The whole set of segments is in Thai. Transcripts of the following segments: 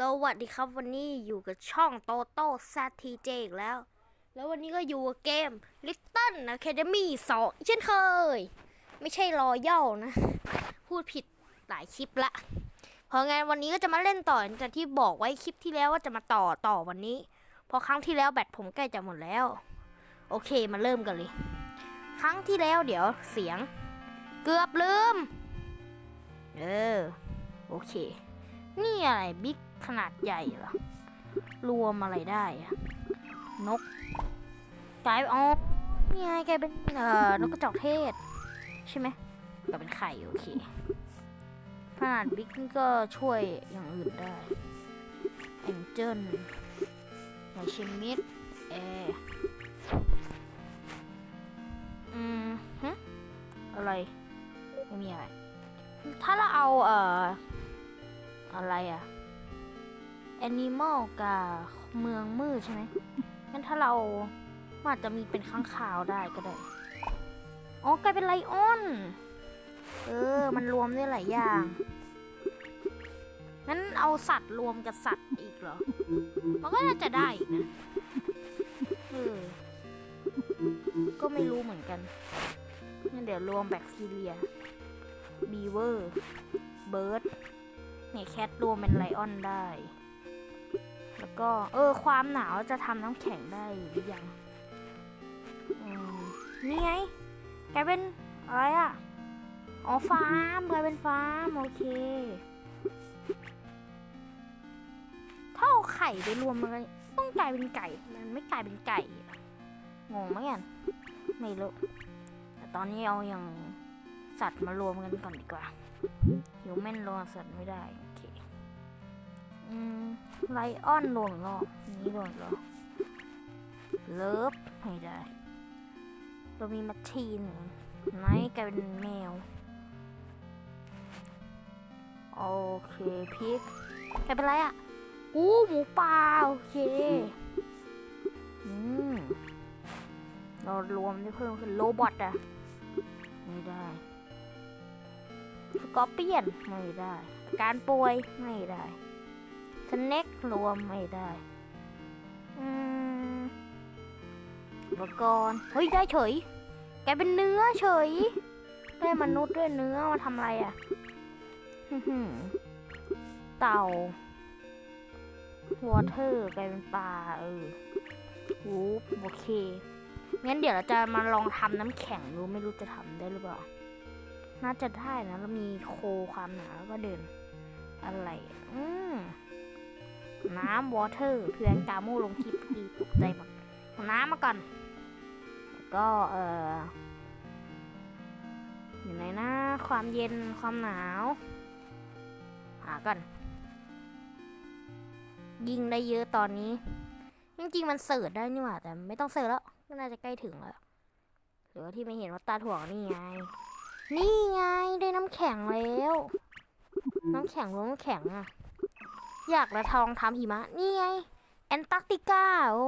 สวัสดีครับวันนี้อยู่กับช่องโตโต้ซาทีเจอีกแล้ว แล้ววันนี้ก็อยู่กับเกม Little Academy 2เช่นเคย ไม่ใช่รอย่ l นะ พูดผิดหลายคลิปละ เพราะงั้นวันนี้ก็จะมาเล่นต่อจากที่บอกไว้คลิปที่แล้วว่าจะมาต่อต่อวันนี้ เพราะครั้งที่แล้วแบตผมใกล้จะหมดแล้ว โอเคมาเริ่มกันเลย ครั้งที่แล้วเดี๋ยวเสียง เกือบลืม เออ โอเค นี่อะไรบิ๊กขนาดใหญ่เหรอ รวมอะไรได้อะนกกลายอ๋อนี่ไงกลายเป็นเอ่อนกกระจอกเทศ ใช่ไหมกลายเป็นไข่โอเคขนาดบิ๊กนี่ก็ช่วยอย่างอื่นได้แองเจิลไนเชมิดแออืมฮะอะไร ไม่มีอะไร ถ้าเราเอาเอ่อ อะไรอะแอนิมอลกับเมืองมืดใช่ไหมงั้นถ้าเราอาจจะมีเป็นข้างคาวได้ก็ได้ อ๋อกลายเป็นไลออน เออ มันรวมได้หลายอย่างงั้นเอาสัตว์รวมกับสัตว์อีกเหรอ มันก็น่าจะได้อีกนะ เออ ก็ไม่รู้เหมือนกันงั้นเดี๋ยวรวมแบคทีเรีย บีเวอร์ เบิร์ด นี่ยแคทรวมเป็นไลออนได้ แล้วก็เออความหนาวจะทำน้ำแข็งได้หรือยังนี่ไงกลายเป็นอะไรอะ อ๋อฟาร์มกลายเป็นฟาร์มโอเคถ้าเอาไข่ไปรวมมันก็ต้องกลายเป็นไก่ มันไม่กลายเป็นไก่งงไหมกันไม่รู้แต่ตอนนี้เอาอย่าง สัตว์มารวมกันก่อนดีกว่าฮิวแมนรวมสัตว์ไม่ได้ โอเค อืมไลออนรวมอีกรอนี้รวมอีกรอเลิฟไม่ได้ เรามีมัชชีนไนท์กลายเป็นแมว โอเคพิกกลายเป็นอะไรอะอู้หมูป่าโอเคอืมเรารวมได้เพิ่มขึ้นโรบอทอะไม่ได้ กอร์เปียนไม่ได้ การป่วยไม่ได้สเน็กรวมไม่ได้อืมอุปกรณ์เฮ้ยได้เฉย แกเป็นเนื้อเฉย ได้มนุษย์ด้วยเนื้อมาทำอะไรอะ่ะเต่าวอเตอร์กลายเป็นปลาเออโอเค งั้นเดี๋ยวเราจะมาลองทำน้ำแข็งดูไม่รู้จะทำได้หรือเปล่า น่าจะได้นะแล้วมีโคความหนาแล้วก็เดิน อะไร อืมน้ำวอเตอร์เพื่อนกาโมลงคลิปดีตกใจหมดเอาน้ำมาก่อน ก็เอออยู่ไหนนะความเย็นความหนาว หาก่อนยิงได้เยอะตอนนี้ จริงๆมันเสิร์ชได้นี่หว่าแต่ไม่ต้องเสิร์ชแล้ว ก็น่าจะใกล้ถึงแล้วหรือว่าที่ไม่เห็นว่าตาถ่วงนี่ไง นี่ไงได้น้ำแข็งแล้ว น้ำแข็งรวมน้ำแข็งอะอยากละทองทำหิมะ นี่ไง แอนตาร์กติกา โอ้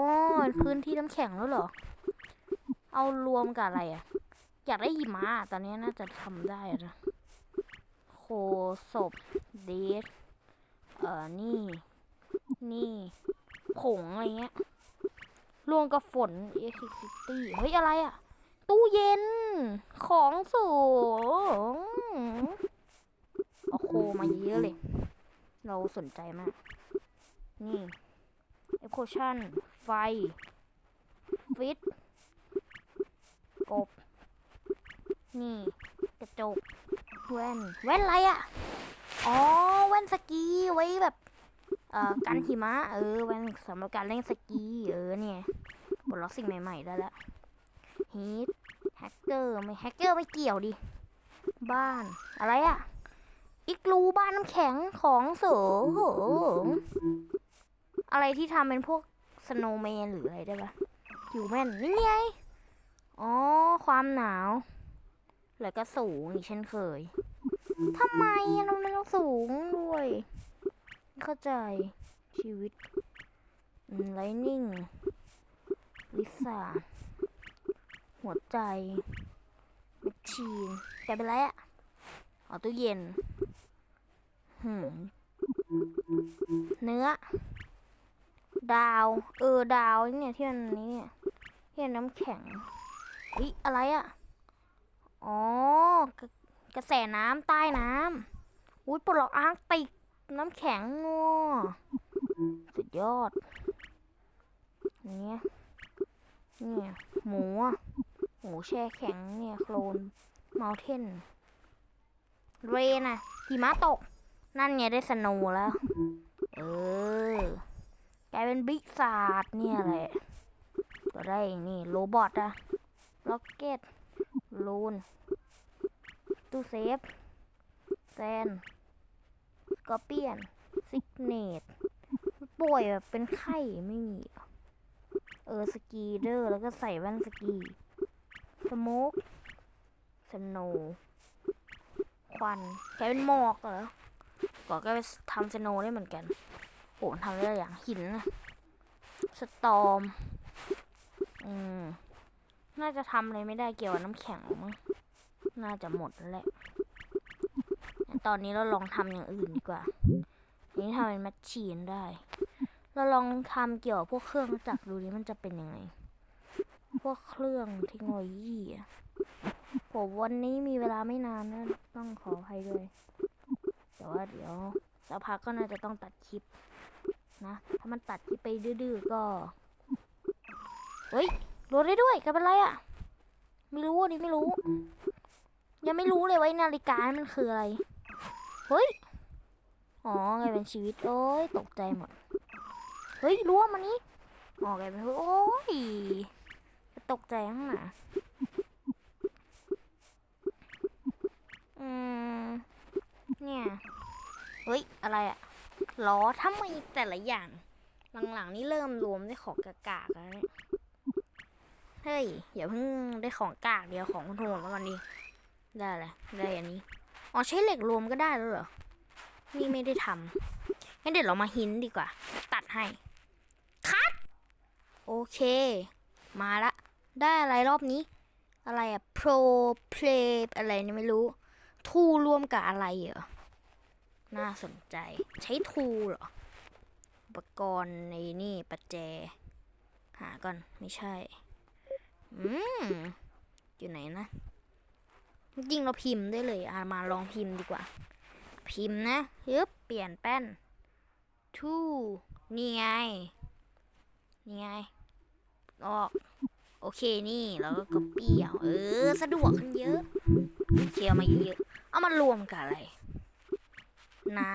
พื้นที่น้ำแข็งแล้วเหรอ เอารวมกับอะไรอะอยากได้หิมะ ตอนนี้น่าจะทำได้นะ โคศพเดทเอ่อนี่ นี่ ผงอะไรเงี้ย รวมกับฝนเอ็กซิตี้ เฮ้ย อะไรอะตู้เย็น ของสูงเอาโคมาเยอะเลย เราสนใจมาก นี่เอโคชั่น ไฟ ฟิต กบ นี่ กระจก แว่น แว่นอะไรอะอ๋อ แว่นสกีไว้แบบ เอ่อ กันหิมะ เออ แว่นสำหรับการเล่นสกี เออเนี่ยบทล็อกสิ่งใหม่ ๆ ได้แล้วฮีท เกอร์ไม่แฮกเกอร์ไม่เกี่ยวดิ บ้านอะไรอะอีกรูบ้านน้ำแข็งของเสือโหอะไรที่ทำเป็นพวกสโนว์แมนหรืออะไรได้ปะหิวแม่นนี่ไงอ๋อ ความหนาว แล้วก็สูงอีกเช่นเคยทำไมเราไม่ต้องสูงด้วย เข้าใจชีวิตไลนิ่งลิซ่า หัวใจแมชชีนแกเป็นไรอะอ๋อตู้เย็นหืมเนื้อ ดาว เออ ดาวเนี่ยที่มันนี้เนี่ยที่น้ำแข็งอุ๊ยอะไรอะ่ะอ๋อ กระแสน้ำใต้น้ำอุ้ยปลดล็อกอาร์กติกน้ำแข็งงัวสุดยอด เนี่ย เนี่ย หมูอะ หมูแช่แข็งเนี่ยโคลนเมลเทนเรนอะหิมะตก นั่นไงได้สโนว์แล้ว เออกลายเป็นบิ๊กซาดเนี่ยแหละก็ได้นี่โรบอทอะล็อกเก็ตลูนตู้เซฟแซนสกอร์เปียนซิกเนตป่วยแบบเป็นไข้ไม่มี เอเออสกีเดอร์แล้วก็ใส่แว่นสกี สโมกสโนว์ควันกเป็นหมอกเหรอก่อก็ไปทำสโนได้เหมือนกันโอ้ทำได้หลายอย่างหินนะสตอมอืมน่าจะทำอะไรไม่ได้เกี่ยวกับน้ำแข็งมั้งน่าจะหมดแล้วแหละ ตอนนี้เราลองทำอย่างอื่นดีกว่า นี้ทำเป็นแมชชีนได้ เราลองทำเกี่ยวกับพวกเครื่องจักรดูดิมันจะเป็นยังไง พวกเครื่องเทคโนโลยีอะผมวันนี้มีเวลาไม่นานนะต้องขออภัยด้วย แต่ว่าเดี๋ยวสักพักก็น่าจะต้องตัดคลิปนะ ถ้ามันตัดคลิปไปดื้อๆก็เฮ้ยรถได้ด้วยกลายเป็นไรอะไม่รู้อันนี้ไม่รู้ ยังไม่รู้เลยว่าไอ้นาฬิกามันคืออะไร เฮ้ย อ๋อกลายเป็นชีวิต โอ้ยตกใจหมด เฮ้ยรั้วมันนี้อ๋อกลายเป็นโอ้ย ตกใจข้างหน้าอืม เนี่ย เฮ้ย อะไรอะล้อทำไมแต่ละอย่าง หลังๆ นี่เริ่มรวมได้ของกากๆแล้วเนี่ย เฮ้ย อย่าเพิ่งได้ของกากเดียวของโหดมาก่อนดิได้เลยได้อันนี้ อ๋อใช้เหล็กรวมก็ได้แล้วเหรอ นี่ไม่ได้ทำงั้นเดี๋ยวเรามาหินดีกว่า ตัดให้ คัด โอเค มาละ ได้อะไรรอบนี้ อะไรอะ pro play อะไรนี่ไม่รู้ ทูร่วมกับอะไรเหรอ น่าสนใจ ใช้ทูเหรอ อุปกรณ์ในนี่ประแจหาก่อน ไม่ใช่ อืม อยู่ไหนนะ จริงเราพิมพ์ได้เลยอะมาลองพิมพ์ดีกว่า พิมพ์นะยึบเปลี่ยนแป้น to นี่ไง นี่ไง ออก โอเคนี่แล้วก็ copy เอาเออ สะดวกขึ้นเยอะเคเอามาเยอะๆเอามารวมกับอะไร น้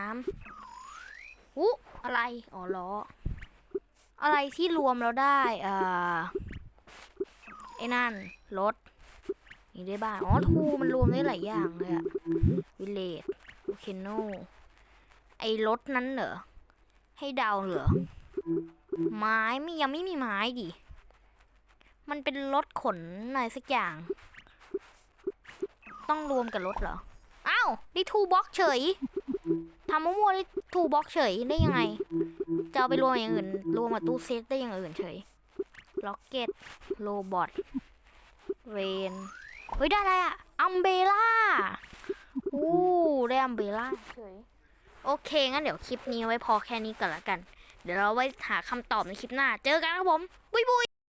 ำอุ๊อะไร อ๋อล้อ อะไรที่รวมแล้วได้อ่าไอ้นั่นรถนี่ได้บ้าน อ๋อทูมันรวมได้หลายอย่างเลยอะวิเลตโอเคโนไอ้รถนั้นเหรอ ให้เดาเหรอ ไม้ไม่ยังไม่มีไม้ดิ มันเป็นรถขนอะไรสักอย่าง ต้องรวมกับรถเหรอ อ้าวได้ทูบ็อกเฉยทำมั่วๆได้ทูบ็อกเฉยได้ยังไง จะเอาไปรวมอย่างอื่น รวมกับตู้เซฟได้อย่างอื่นเฉยล็อกเก็ตโรบอทเรนเฮ้ยได้อะไรอะอัมเบล่าอู้ได้อัมเบล่าเฉยโอเค งั้นเดี๋ยวคลิปนี้ไว้พอแค่นี้ก่อนละกัน เดี๋ยวเราไว้หาคำตอบในคลิปหน้า เจอกันครับผม บุยบุย